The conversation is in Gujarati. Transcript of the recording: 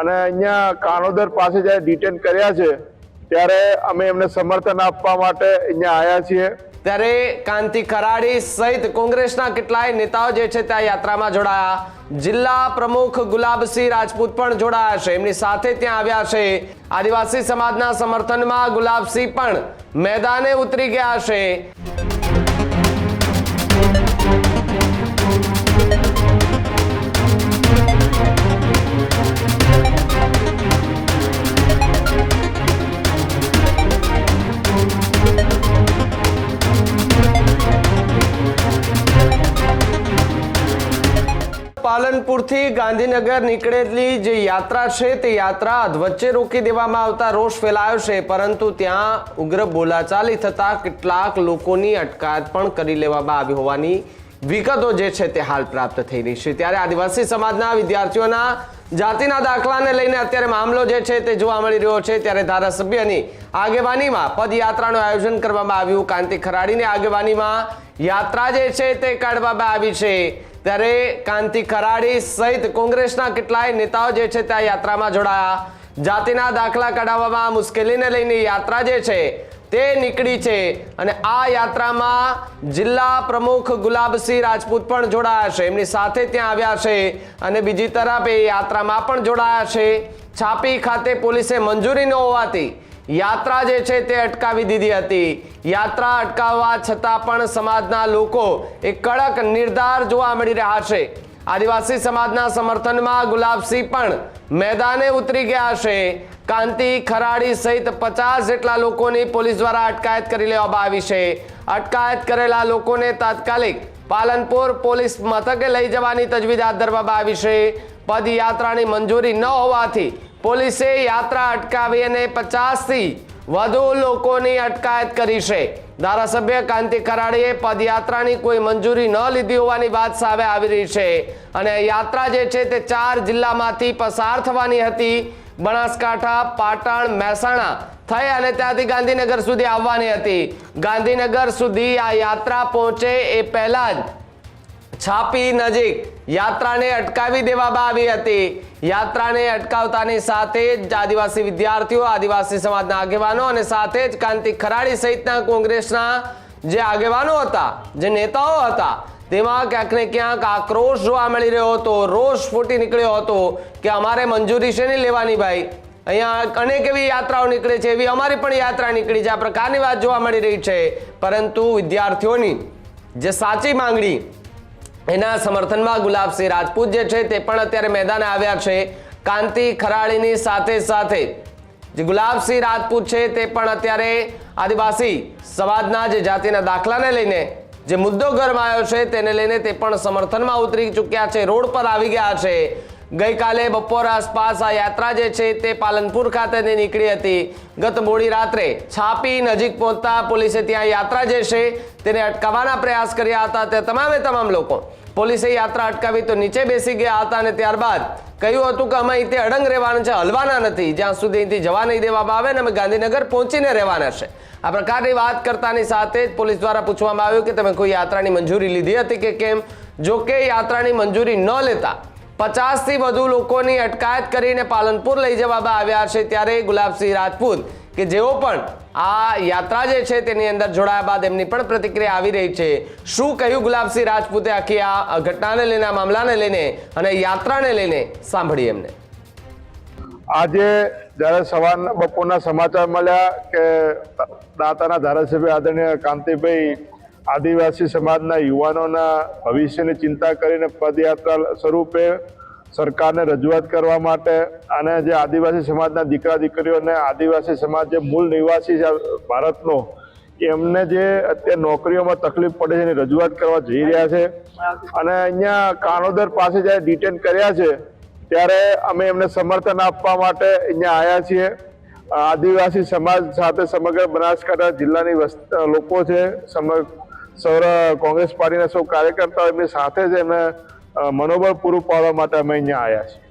અને અહીંયા કાનોદર પાસે જ્યારે ડિટેન કર્યા છે, ત્યારે અમે એમને સમર્થન આપવા માટે અહીંયા આવ્યા છીએ. ત્યારે કાંતિ કરાડી સહિત કોંગ્રેસના કેટલાય નેતાઓ જે છે ત્યાં યાત્રામાં જોડાયા. જિલ્લા પ્રમુખ ગુલાબસિંહ રાજપૂત પણ જોડાયા છે. એમની સાથે ત્યાં આવ્યા છે. આદિવાસી સમાજના સમર્થનમાં ગુલાબસિંહ પણ મેદાને ઉતરી ગયા છે. પાલનપુરથી ગાંધીનગર નીકળેલી જે યાત્રા છે તે યાત્રા વચ્ચે રોકી દેવામાં આવતા રોષ ફેલાયો છે, પરંતુ ત્યાં ઉગ્ર બોલાચાલી થતા કેટલાક લોકોની અટકાયત પણ કરી લેવામાં આવી હોવાની વિગતો જે છે તે હાલ પ્રાપ્ત થઈ રહી છે. ત્યારે આદિવાસી સમાજના વિદ્યાર્થીઓના જાતિના દાખલાને લઈને અત્યારે મામલો જે છે તે જોવા મળી રહ્યો છે. ત્યારે ધારાસભ્યની આગેવાનીમાં પદયાત્રાનું આયોજન કરવામાં આવ્યું. કાંતિ ખરાડીની આગેવાનીમાં યાત્રા જે છે તે કાઢવામાં આવી છે. ત્યારે કાંતિ ખરાડી સહિત કોંગ્રેસના કેટલાય નેતાઓ જે છે ત્યાં યાત્રામાં જોડાયા. જાતિના દાખલા કઢાવવામાં મુશ્કેલીને લઈને યાત્રા જે છે તે નીકળી છે અને આ યાત્રામાં જિલ્લા પ્રમુખ ગુલાબસિંહ રાજપૂત પણ જોડાયા છે. એમની સાથે ત્યાં આવ્યા છે અને બીજી તરફ એ યાત્રામાં પણ જોડાયા છે. છાપી ખાતે પોલીસે મંજૂરી ન હોવાથી યાત્રા જે છે તે અટકાવી દીધી હતી. યાત્રા અટકાવવા છતાં પણ સમાજના લોકો એ કડક નિર્ધાર જોવા મળી રહ્યા છે. આદિવાસી સમાજના સમર્થનમાં ગુલાબસિંહ પણ મેદાને ઉતરી ગયા છે. કાંતિ, ખરાડી સહિત પચાસ જેટલા લોકોની પોલીસ દ્વારા અટકાયત કરી લેવામાં આવી છે. અટકાયત કરેલા લોકોને તાત્કાલિક પાલનપુર પોલીસ મથકે લઈ જવાની તજવીજ હાથ ધરવામાં આવી છે. પદયાત્રાની મંજૂરી ન હોવાથી પોલીસે યાત્રા અટકાવી અને પચાસથી વધુ લોકોની અટકાયત કરી છે. ધારાસભ્ય કાંતિ કરાડીએ પદયાત્રાની કોઈ મંજૂરી ન લીધી હોવાની વાત સામે આવી રહી છે અને યાત્રા જે છે તે ચાર જિલ્લામાંથી પસાર થવાની હતી. બનાસકાંઠા, પાટણ, મહેસાણા થઈ અને ત્યાંથી ગાંધીનગર સુધી આવવાની હતી. ગાંધીનગર સુધી આ યાત્રા પહોંચે એ પહેલાં જ છાપી નજીક યાત્રાને અટકાવી દેવામાં આવી હતી. યાત્રાને અટકાવતાની સાથે જ આદિવાસી વિદ્યાર્થીઓ, આદિવાસી સમાજના આગેવાનો અને સાથે જ કાંતિ ખરાડી સહિતના કોંગ્રેસના જે આગેવાનો હતા, જે નેતાઓ હતા, તેમાં ક્યાંક ને ક્યાંક આક્રોશ જોવા મળી રહ્યો હતો, રોષ ફૂટી નીકળ્યો હતો કે અમારે મંજૂરી છે નહીં લેવાની ભાઈ? અહીંયા અનેક એવી યાત્રાઓ નીકળે છે, એવી અમારી પણ યાત્રા નીકળી છે, આ પ્રકારની વાત જોવા મળી રહી છે. પરંતુ વિદ્યાર્થીઓની જે સાચી માંગણી એના સમર્થનમાં ગુલાબસિંહ રાજપૂત જે છે તે પણ અત્યારે મેદાને આવ્યા છે. કાંતિ ખરાળીની સાથે સાથે જે ગુલાબસિંહ રાજપૂત છે તે પણ અત્યારે આદિવાસી સમાજના જે જાતિના દાખલાને લઈને જે મુદ્દો ગરમાયો છે તેને લઈને તે પણ સમર્થનમાં ઉતરી ચૂક્યા છે. રોડ પર આવી ગયા છે. ગઈકાલે બપોર આસપાસ આ યાત્રા જે છે તે પાલનપુર ખાતેથી નીકળી હતી. ગત મોડી રાત્રે છાપી નજીક પહોંચતા પોલીસે ત્યાં યાત્રા જે છે તેને અટકાવવાના પ્રયાસ કર્યા હતા તે તમામે તમામ લોકો. પોલીસે યાત્રા અટકાવી તો નીચે બેસી ગયા હતા અને ત્યારબાદ કહ્યું હતું કે અમે અહીંથી અડંગ રહેવાના છે, હલવાના નથી. જ્યાં સુધી અહીંથી જવા નહીં દેવામાં આવે ને અમે ગાંધીનગર પહોંચીને રહેવાના છે. આ પ્રકારની વાત કરતાની સાથે જ પોલીસ દ્વારા પૂછવામાં આવ્યું કે તમે કોઈ યાત્રાની મંજૂરી લીધી હતી કે કેમ? જો કે યાત્રાની મંજૂરી ન લેતા પચાસથી વધુ લોકોની અટકાયત કરીને પાલનપુર લઈ જવામાં આવ્યા છે ત્યારે ગુલાબસિંહ રાજપૂત, કે જેઓ પણ આ યાત્રા જે છે તેની અંદર જોડાયા બાદ એમની પણ પ્રતિક્રિયા આવી રહી છે. શું કહ્યું ગુલાબસિંહ રાજપૂતે? આખી આ ઘટનાને લઈને, આ મામલાને લઈને અને યાત્રાને લઈને સાંભળી એમને. આજે જ્યારે સવારના બપોરના સમાચાર મળ્યા કે દાતાના ધારાસભ્ય આદરણીય કાંતિભાઈ આદિવાસી સમાજના યુવાનોના ભવિષ્યની ચિંતા કરીને પદયાત્રા સ્વરૂપે સરકારને રજૂઆત કરવા માટે અને જે આદિવાસી સમાજના દીકરા દીકરીઓને આદિવાસી સમાજ જે મૂળ નિવાસી છે ભારતનો, એમને જે અત્યારે નોકરીઓમાં તકલીફ પડે છે એની રજૂઆત કરવા જઈ રહ્યા છે. અને અહીંયા કાણોદર પાસે જ્યારે ડિટેન કર્યા છે, ત્યારે અમે એમને સમર્થન આપવા માટે અહીંયા આવ્યા છીએ. આદિવાસી સમાજ સાથે સમગ્ર બનાસકાંઠા જિલ્લાની લોકો છે, સમગ્ર સૌર કોંગ્રેસ પાર્ટીના સૌ કાર્યકર્તાઓ એમની સાથે જ એમને મનોબળ પૂરું પાડવા માટે અમે અહીંયા આવ્યા છીએ.